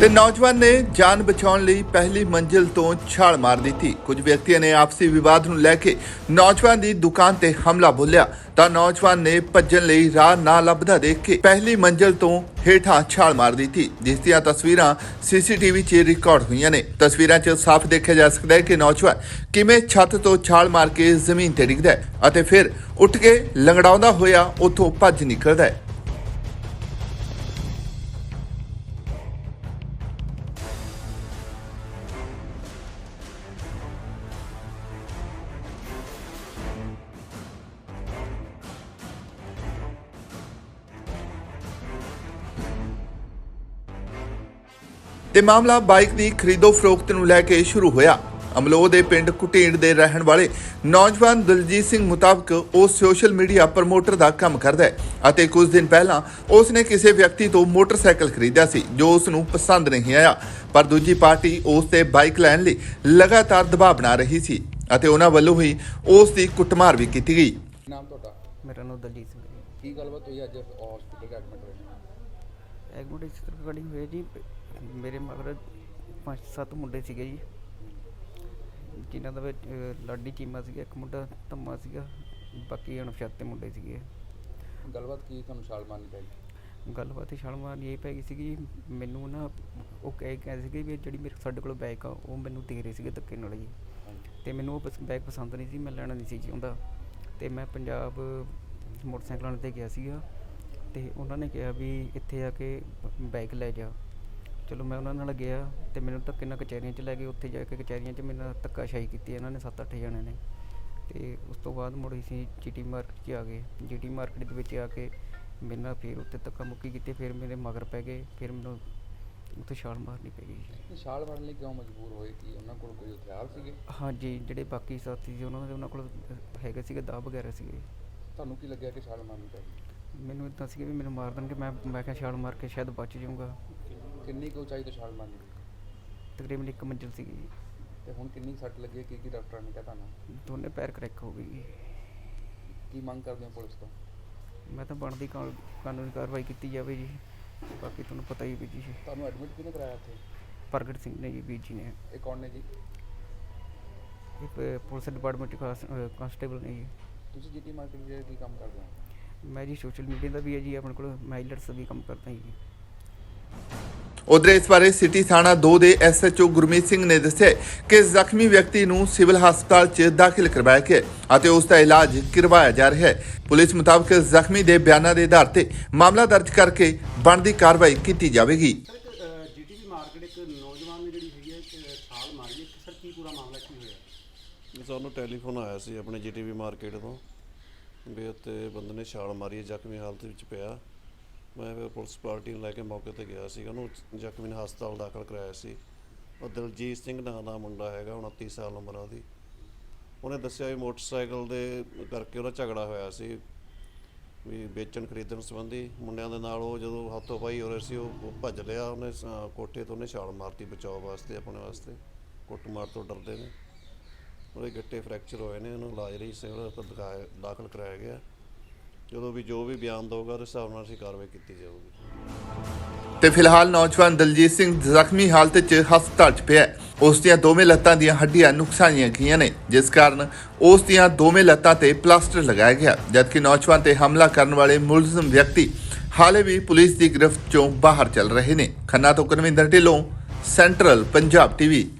ਤੇ ਨੌਜਵਾਨ ਨੇ ਜਾਨ ਬਚਾਉਣ ਲਈ ਪਹਿਲੀ ਮੰਜ਼ਿਲ ਤੋਂ ਛਾਲ ਮਾਰ ਦਿੱਤੀ। ਕੁਝ ਵਿਅਕਤੀਆਂ ਨੇ ਆਪਸੀ ਵਿਵਾਦ ਨੂੰ ਲੈ ਕੇ ਨੌਜਵਾਨ ਦੀ ਦੁਕਾਨ ਤੇ ਹਮਲਾ ਬੋਲਿਆ। ਤਾਂ ਨੌਜਵਾਨ ਨੇ ਭੱਜਣ ਲਈ ਰਾਹ ਨਾ ਲੱਭਦਾ ਦੇਖ ਕੇ ਪਹਿਲੀ ਮੰਜ਼ਿਲ ਤੋਂ ਹੇਠਾਂ ਛਾਲ ਮਾਰ ਦਿੱਤੀ, ਜਿਸ ਦੀਆਂ ਤਸਵੀਰਾਂ ਸੀਸੀਟੀਵੀ 'ਚ ਰਿਕਾਰਡ ਹੋਈਆਂ ਨੇ। ਤਸਵੀਰਾਂ 'ਚ ਸਾਫ਼ ਦੇਖਿਆ ਜਾ ਸਕਦਾ ਹੈ ਕਿ ਨੌਜਵਾਨ ਕਿਵੇਂ ਛੱਤ ਤੋਂ ਛਾਲ ਮਾਰ ਕੇ ਜ਼ਮੀਨ ਤੇ ਡਿੱਗਦਾ ਹੈ ਅਤੇ ਫਿਰ ਉੱਠ ਕੇ ਲੰਗੜਾਉਂਦਾ ਹੋਇਆ ਉੱਥੋਂ ਭੱਜ ਨਿਕਲਦਾ ਹੈ। ਤੇ ਮਾਮਲਾ ਬਾਈਕ ਦੀ ਖਰੀਦੋ ਫਰੋਖਤ ਨੂੰ ਲੈ ਕੇ ਸ਼ੁਰੂ ਹੋਇਆ। ਅਮਲੋਹ ਦੇ ਪਿੰਡ ਕੁਟੀੜ ਦੇ ਰਹਿਣ ਵਾਲੇ ਨੌਜਵਾਨ ਦਲਜੀਤ ਸਿੰਘ ਮੁਤਾਬਕ ਉਹ ਸੋਸ਼ਲ ਮੀਡੀਆ ਪ੍ਰਮੋਟਰ ਦਾ ਕੰਮ ਕਰਦਾ ਹੈ ਅਤੇ ਕੁਝ ਦਿਨ ਪਹਿਲਾਂ ਉਸ ਨੇ ਕਿਸੇ ਵਿਅਕਤੀ ਤੋਂ ਮੋਟਰਸਾਈਕਲ ਖਰੀਦਿਆ ਸੀ ਜੋ ਉਸ ਨੂੰ ਪਸੰਦ ਨਹੀਂ ਆਇਆ। ਪਰ ਦੂਜੀ ਪਾਰਟੀ ਉਸ ਤੇ ਬਾਈਕ ਲੈਣ ਲਈ ਲਗਾਤਾਰ ਦਬਾਅ ਬਣਾ ਰਹੀ ਸੀ ਅਤੇ ਉਹਨਾਂ ਵੱਲੋਂ ਹੀ ਉਸ ਦੀ ਕੁੱਟਮਾਰ ਵੀ ਕੀਤੀ ਗਈ। ਨਾਮ ਤੁਹਾਡਾ? ਮੇਰਾ ਨਾਮ ਦਲਜੀਤ ਸਿੰਘ ਹੈ। ਕੀ ਗੱਲਬਾਤ ਹੋਈ ਅੱਜ ਹਸਪੀਟਲ ਐਡਮਿਟ ਹੋਏ? ਐਗਮੈਂਟ ਇਸ ਤਰ੍ਹਾਂ ਰਿਕਾਰਡਿੰਗ ਹੋਈ ਜੀ। ਮੇਰੇ ਮਗਰ ਪੰਜ ਸੱਤ ਮੁੰਡੇ ਸੀਗੇ ਜੀ ਜਿਨ੍ਹਾਂ ਦਾ ਵਿੱਚ ਲਾਡੀ ਚੀਮਾ ਸੀਗਾ ਇੱਕ ਮੁੰਡਾ ਧੰਮਾ ਸੀਗਾ ਬਾਕੀ ਅਣਪਛਾਤੇ ਮੁੰਡੇ ਸੀਗੇ। ਗੱਲਬਾਤ ਕੀ ਤੁਹਾਨੂੰ ਛਾਲ ਮਾਰਨੀ ਪਈ ਗੱਲਬਾਤ ਛਾਲ ਮਾਰਨ ਇਹ ਪੈ ਗਈ ਸੀਗੀ ਜੀ, ਮੈਨੂੰ ਨਾ ਉਹ ਕਹਿ ਕਹਿੰਦੇ ਸੀਗੇ ਵੀ ਜਿਹੜੀ ਮੇਰੇ ਸਾਡੇ ਕੋਲ ਬਾਈਕ ਆ ਉਹ ਮੈਨੂੰ ਦੇ ਰਹੇ ਸੀਗੇ ਧੱਕੇ ਨਾਲ ਜੀ। ਤੇ ਮੈਨੂੰ ਉਹ ਬਾਈਕ ਪਸੰਦ ਨਹੀਂ ਸੀ ਮੈਂ ਲੈਣਾ ਨਹੀਂ ਸੀ ਚਾਹੁੰਦਾ ਤੇ ਮੈਂ ਪੰਜਾਬ ਮੋਟਰਸਾਈਕਲਾਂ ਤੇ ਗਿਆ ਸੀਗਾ ਤੇ ਉਹਨਾਂ ਨੇ ਕਿਹਾ ਵੀ ਇੱਥੇ ਆ ਕੇ ਬਾਈਕ ਲੈ ਜਾ। ਚਲੋ ਮੈਂ ਉਹਨਾਂ ਨਾਲ ਗਿਆ ਤੇ ਮੈਨੂੰ ਧੱਕੇ ਨਾਲ ਕਚਹਿਰੀਆਂ 'ਚ ਲੈ ਗਏ। ਉੱਥੇ ਜਾ ਕੇ ਕਚਹਿਰੀਆਂ 'ਚ ਮੇਰੇ ਨਾਲ ਧੱਕਾਸ਼ਾਹੀ ਕੀਤੀ ਇਹਨਾਂ ਨੇ 7-8 ਜਣਿਆਂ ਨੇ। ਤੇ ਉਸ ਤੋਂ ਬਾਅਦ ਮੁੜ ਅਸੀਂ ਜੀਟੀ ਮਾਰਕੀਟ 'ਚ ਆ ਗਏ। ਜੀਟੀ ਮਾਰਕੀਟ ਦੇ ਵਿੱਚ ਆ ਕੇ ਮੇਰੇ ਨਾਲ ਫਿਰ ਉੱਤੇ ਧੱਕਾ ਮੁੱਕੀ ਕੀਤੀ ਫਿਰ ਮੇਰੇ ਮਗਰ ਪੈ ਗਏ ਫਿਰ ਮੈਨੂੰ ਉੱਥੇ ਛਾਲ ਮਾਰਨੀ ਪੈ ਗਈ ਇਹ ਛਾਲ ਮਾਰਨ ਲਈ ਕਿਉਂ ਮਜਬੂਰ ਹੋਏ? ਕਿ ਉਹਨਾਂ ਕੋਲ ਕੋਈ ਹਥਿਆਰ ਸੀਗੇ? ਹਾਂਜੀ ਜਿਹੜੇ ਬਾਕੀ ਸਾਥੀ ਸੀ ਉਹਨਾਂ ਦੇ ਉਹਨਾਂ ਕੋਲ ਹੈਗੇ ਸੀਗੇ ਦਾਅ ਵਗੈਰਾ ਸੀਗੇ। ਤੁਹਾਨੂੰ ਕੀ ਲੱਗਿਆ ਕਿ ਛਾਲ ਮਾਰਨੀ ਪਈ ਮੈਨੂੰ ਇਦਾਂ ਸੀ ਵੀ ਮੈਨੂੰ ਮਾਰ ਦੇਣਗੇ ਮੈਂ ਮੈਂ ਕਿਹਾ ਛਾਲ ਮਾਰ ਕੇ ਸ਼ਾਇਦ ਬਚ ਜਾਊਂਗਾ। ਕਿੰਨੀ ਕੁ ਉਚਾਈ ਤੋਂ ਛਾਲ ਮਾਰਨੀ ਤਕਰੀਬਨ ਇੱਕ ਮੰਜ਼ਿਲ ਸੀਗੀ ਤੇ ਹੁਣ ਕਿੰਨੀ ਕੁ ਸੱਟ ਲੱਗੀ ਹੈ? ਕੀ ਕੀ ਡਾਕਟਰਾਂ ਨੇ ਕਿਹਾ ਤੁਹਾਨੂੰ? ਦੋਨੇ ਪੈਰ ਕਰੈਕ ਹੋ ਗਏ ਕੀ ਮੰਗ ਕਰਦੇ ਹੋ ਪੁਲਿਸ ਤੋਂ? ਮੈਂ ਤਾਂ ਬਣਦੀ ਕਾ- ਕਾਨੂੰਨੀ ਕਾਰਵਾਈ ਕੀਤੀ ਜਾਵੇ ਜੀ। ਬਾਕੀ ਤੁਹਾਨੂੰ ਪਤਾ ਹੀ ਵੀ ਜੀ। ਤੁਹਾਨੂੰ ਐਡਮਿਟ ਕਿਹਨੇ ਕਰਾਇਆ ਇੱਥੇ? ਪ੍ਰਗਟ ਸਿੰਘ ਨੇ ਜੀ ਵੀਰ ਜੀ ਨੇ। ਇਹ ਕੌਣ ਨੇ ਜੀ? ਇਹ ਪ- ਪੁਲਿਸ ਡਿਪਾਰਟਮੈਂਟ ਕਾਂਸਟੇਬਲ ਨੇ ਜੀ। ਤੁਸੀਂ ਜੀਟੀ ਮਾਰਕੀਟ ਦੇ ਕੀ ਕੰਮ ਕਰਦੇ ਹੋ? ਮੈਂ ਜੀ ਸੋਸ਼ਲ ਮੀਡੀਆ ਦਾ ਵੀ ਹੈ ਜੀ ਆਪਣੇ ਕੋਲ ਮਾਈਲਟਸ ਵੀ ਕੰਮ ਕਰਦਾ ਜੀ। ਉਧਰ ਇਸ ਬਾਰੇ ਸਿਟੀ ਥਾਣਾ 2 ਦੇ ਐਸਐਚਓ ਗੁਰਮੀਤ ਸਿੰਘ ਨੇ ਦੱਸਿਆ ਕਿ ਜ਼ਖਮੀ ਵਿਅਕਤੀ ਨੂੰ ਸਿਵਲ ਹਸਪਤਾਲ 'ਚ ਦਾਖਲ ਕਰਵਾਇਆ ਗਿਆ ਹੈ ਅਤੇ ਉਸ ਦਾ ਇਲਾਜ ਕਰਵਾਇਆ ਜਾ ਰਿਹਾ ਹੈ। ਪੁਲਿਸ ਮੁਤਾਬਕ ਜ਼ਖਮੀ ਦੇ ਬਿਆਨਾਂ ਦੇ ਆਧਾਰ ਤੇ ਮਾਮਲਾ ਦਰਜ ਕਰਕੇ ਬਣਦੀ ਕਾਰਵਾਈ ਕੀਤੀ ਜਾਵੇਗੀ। ਜੀਟੀਵੀ ਮਾਰਕੀਟ ਇੱਕ ਨੌਜਵਾਨ ਨੇ ਜਿਹੜੀ ਹੈਗੀ ਹੈ ਇੱਕ ਛਾਲ ਮਾਰੀ ਹੈ ਸਰ ਕੀ ਪੂਰਾ ਮਾਮਲਾ ਕੀ ਹੋਇਆ ਵੀ ਸਾਨੂੰ ਟੈਲੀਫੋਨ ਆਇਆ ਸੀ ਆਪਣੇ ਜੀਟੀਵੀ ਮਾਰਕੀਟ ਤੋਂ ਵੀ ਉੱਤੇ ਬੰਦੇ ਨੇ ਛਾਲ ਮਾਰੀ ਹੈ, ਜ਼ਖਮੀ ਹਾਲਤ ਵਿੱਚ ਪਿਆ। ਮੈਂ ਫਿਰ ਪੁਲਿਸ ਪਾਰਟੀ ਨੂੰ ਲੈ ਕੇ ਮੌਕੇ ਤੇ ਗਿਆ ਸੀ ਉਹਨੂੰ ਜ਼ਖਮੀ ਨੂੰ ਹਸਪਤਾਲ ਦਾਖਲ ਕਰਾਇਆ ਸੀ। ਉਹ ਦਲਜੀਤ ਸਿੰਘ ਨਾਂ ਦਾ ਮੁੰਡਾ ਹੈਗਾ 29 ਸਾਲ ਉਮਰ ਆ ਉਹਦੀ। ਉਹਨੇ ਦੱਸਿਆ ਵੀ ਮੋਟਰਸਾਈਕਲ ਦੇ ਕਰਕੇ ਉਹਦਾ ਝਗੜਾ ਹੋਇਆ ਸੀ ਵੀ ਵੇਚਣ ਖਰੀਦਣ ਸੰਬੰਧੀ। ਮੁੰਡਿਆਂ ਦੇ ਨਾਲ ਉਹ ਜਦੋਂ ਹੱਥੋਂ ਪਾਈ ਹੋ ਰਹੇ ਸੀ, ਉਹ ਭੱਜ ਲਿਆ, ਉਹਨੇ ਕੋਠੇ ਤੋਂ ਉਹਨੇ ਛਾਲ ਮਾਰਤੀ ਬਚਾਓ ਵਾਸਤੇ, ਆਪਣੇ ਵਾਸਤੇ। ਕੁੱਟਮਾਰ ਤੋਂ ਡਰਦੇ ਨੇ। ਉਹਦੇ ਗਿੱਟੇ ਫ੍ਰੈਕਚਰ ਹੋਏ ਨੇ, ਉਹਨੂੰ ਇਲਾਜ ਲਈ ਸਿਵਲ ਹਸਪਤਾਲ ਦਿਖਾਇਆ, ਦਾਖਲ ਕਰਾਇਆ ਗਿਆ। ਜਦੋਂ ਵੀ ਜੋ ਵੀ ਬਿਆਨ ਦਊਗਾ, ਉਹਦੇ ਹਿਸਾਬ ਨਾਲ ਅਸੀਂ ਕਾਰਵਾਈ ਕੀਤੀ ਜਾਊਗੀ। ਤੇ ਫਿਲਹਾਲ ਨੌਜਵਾਨ ਦਲਜੀਤ ਸਿੰਘ ਜ਼ਖਮੀ ਹਾਲਤ 'ਚ ਹਸਪਤਾਲ 'ਚ ਪਿਆ ਹੈ। ਉਸ ਦੀਆਂ ਦੋਵੇਂ ਲੱਤਾਂ ਦੀਆਂ ਹੱਡੀਆਂ ਨੁਕਸਾਨੀਆਂ ਗਈਆਂ ਨੇ, ਜਿਸ ਕਾਰਨ ਉਸ ਦੀਆਂ ਦੋਵੇਂ ਲੱਤਾਂ ਤੇ ਪਲਾਸਟਰ ਲਗਾਇਆ ਗਿਆ, ਜਦਕਿ ਨੌਜਵਾਨ ਤੇ ਹਮਲਾ ਕਰਨ ਵਾਲੇ ਮੁਲਜ਼ਮ ਵਿਅਕਤੀ ਹਾਲੇ ਵੀ ਪੁਲਿਸ ਦੀ ਗ੍ਰਿਫਤ 'ਚੋਂ ਬਾਹਰ ਚੱਲ ਰਹੇ ਨੇ। ਖੰਨਾ ਤੋਂ ਕਨਵਿੰਦਰ ਢਿੱਲੋਂ, ਸੈਂਟਰਲ ਪੰਜਾਬ ਟੀਵੀ।